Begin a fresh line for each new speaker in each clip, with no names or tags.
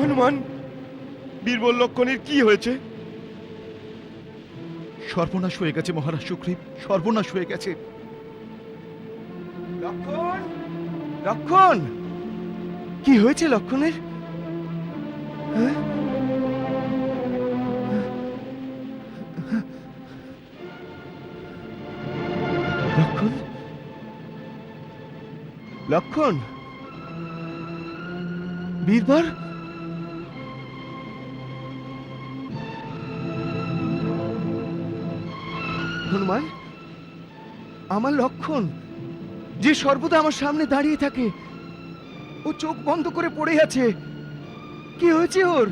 হনুমান, বীরবল লক্ষণের কি হয়েছে?
সর্বনাশ হয়ে গেছে মহারাজ সুগ্রীব, সর্বনাশ হয়ে গেছে।
লক্ষণ লক্ষণ! কি হয়েছে লক্ষণের? হ্যাঁ? লক্ষণ? লক্ষণ! বীরবার হনুমান আমার লক্ষণ যে সর্বদা আমার সামনে দাঁড়িয়ে থাকে ও চোখ বন্ধ করে পড়ে আছে। কি হয়েছে ওর?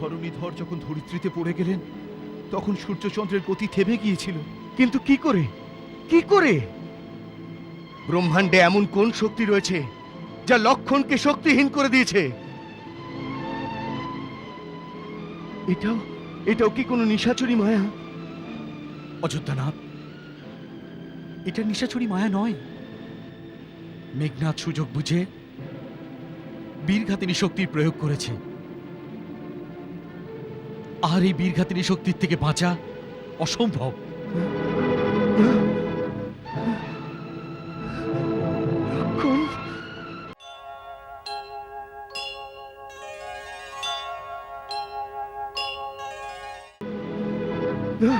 ধরণীধর যখন ধরিত্রীতে পড়ে গেলেন তখন সূর্যচন্দ্রের গতি থেমে গিয়েছিল।
কিন্তু কি করে? কি করে? ব্রহ্মাণ্ডে এমন কোন শক্তি রয়েছে যা লক্ষণকে শক্তিহীন করে দিয়েছে? এটাও এটাও কি কোনো নিশাচুরি মায়া?
অযোধ্যানাথ এটা নিশাচুরি মায়া নয়। মেঘনাথ সুযোগ বুঝে বীরঘাতিনী শক্তির প্রয়োগ করেছে। আর এই বীরঘাতিনী শক্তির থেকে বাঁচা অসম্ভব।
না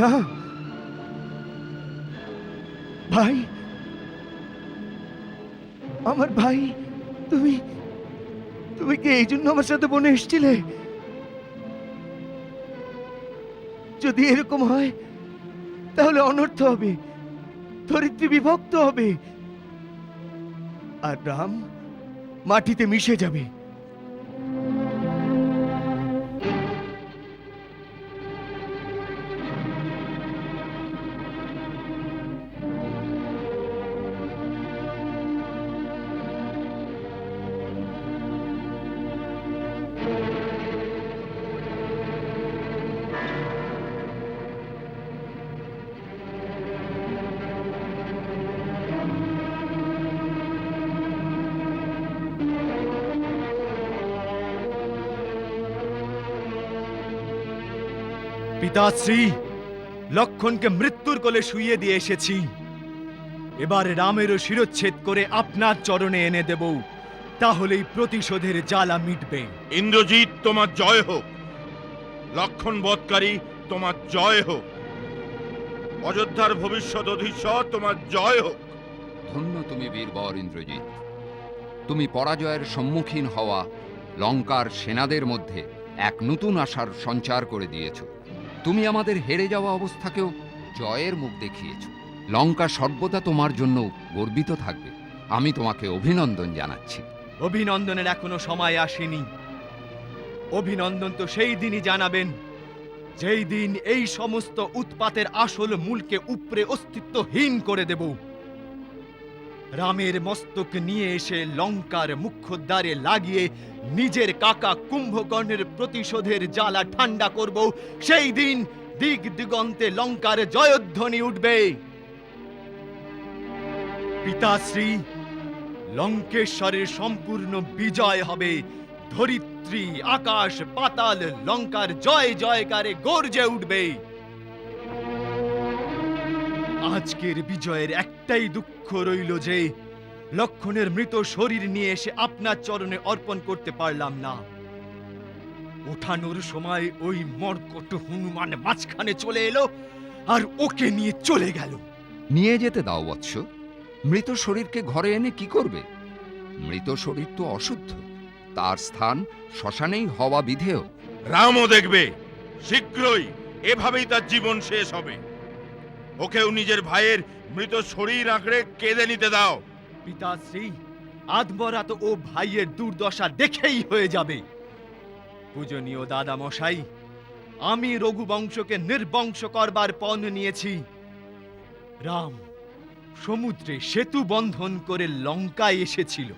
না। ভাই, আমার ভাই, তুমি তুমি কি এই জন্য আমার সাথে বনে এসেছিলে? যদি এরকম হয়, তাহলে অনর্থ হবে, ধরিত্রী বিভক্ত হবে। আর রাম মাটিতে মিশে যাবে।
পিতাশ্রী লক্ষণকে মৃত্যুর কোলে শুইয়ে দিয়ে এসেছি। এবার রামেরও শিরচ্ছেদ করে আপনার চরণে এনে দেব তাহলেই প্রতিশোধের জ্বালা মিটবে।
ইন্দ্রজিৎ তোমার জয় হোক। লক্ষণ বধকারী তোমার জয় হোক। অযোধ্যার ভবিষ্যৎ অধীশ্বর তোমার জয় হোক।
ধন্য তুমি বীরবর ইন্দ্রজিৎ। তুমি পরাজয়ের সম্মুখীন হওয়া লঙ্কার সেনাদের মধ্যে এক নতুন আশার সঞ্চার করে দিয়েছ। তুমি আমাদের হেরে যাওয়া অবস্থাকেও জয়ের মুখ দেখিয়েছ। লঙ্কা সর্বদা তোমার জন্য গর্বিত থাকবে। আমি তোমাকে অভিনন্দন জানাচ্ছি।
অভিনন্দনের এখনও সময় আসেনি। অভিনন্দন তো সেই দিনই জানাবেন, যেই দিন এই সমস্ত উৎপাতের আসল মূলকে উপরে অস্তিত্বহীন করে দেব। রামের মস্তক নিয়ে এসে লঙ্কার মুখ্যদ্বারে লাগিয়ে নিজের কাকা কুম্ভকর্ণের প্রতিশোধের জ্বালা ঠান্ডা করব। সেই দিন দিগ দিগন্তে লঙ্কার জয়ধ্বনি উঠবে। পিতাশ্রী লঙ্কেশ্বরের সম্পূর্ণ বিজয় হবে। ধরিত্রী আকাশ পাতাল, লঙ্কার জয় জয়কারে গর্জে উঠবে। আজকের বিজয়ের একটাই দুঃখ রইল যে লক্ষণের মৃত শরীর নিয়ে এসে আপনার চরণে অর্পণ করতে পারলাম না। ওঠানোর সময় ওই মর্কট হনুমান মাঝখানে চলে এলো আর ওকে নিয়ে চলে গেল।
নিয়ে যেতে দাও বৎস। মৃত শরীরকে ঘরে এনে কি করবে? মৃত শরীর তো অশুদ্ধ। তার স্থান শ্মশানেই হওয়া বিধেয়।
রামও দেখবে। শীঘ্রই এভাবেই তার জীবন শেষ হবে। ওকেও নিজের ভাইয়ের মৃত শরীর আঁকড়ে কেঁদে নিতে দাও।
পিতাশ্রী আধমরা তো ও ভাইয়ের দুর্দশা দেখেই হয়ে যাবে। পূজনীয় দাদা মশাই আমি রঘুবংশকে নির্বংশ করবার পণ নিয়েছি। রাম, সমুদ্রে সেতু বন্ধন করে লঙ্কায় এসেছিল।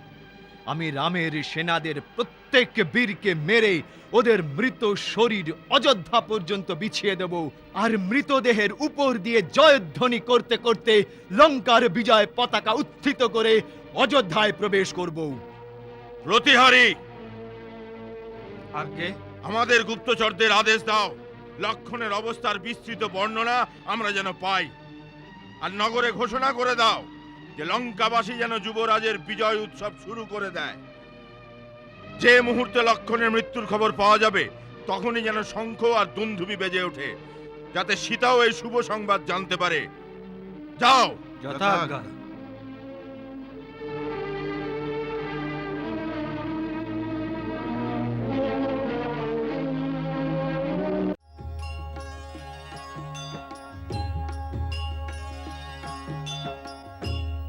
আমি রামের সেনাদের প্রত্যেক বীরকে মেরে ওদের মৃত শরীর অযোধ্যা পর্যন্ত বিছিয়ে দেব আর মৃতদেহের উপর দিয়ে জয়ধ্বনি করতে করতে লঙ্কার বিজয় পতাকা উত্থিত করে অযোধ্যায় প্রবেশ করব।
প্রতিহারী!
আগে
আমাদের গুপ্তচরদের আদেশ দাও। লক্ষণের অবস্থার বিস্তৃত বর্ণনা আমরা যেন পাই। আর নগরে ঘোষণা করে দাও। যে লঙ্কাবাসী যেন যুবরাজের বিজয় উৎসব শুরু করে দেয়। যে মুহূর্তে লক্ষণের মৃত্যুর খবর পাওয়া যাবে, তখনই যেন শঙ্খ আর দুন্ধুবি বেজে ওঠে, যাতে সীতাও এই শুভ সংবাদ জানতে পারে। যাও!
যথাজ্ঞা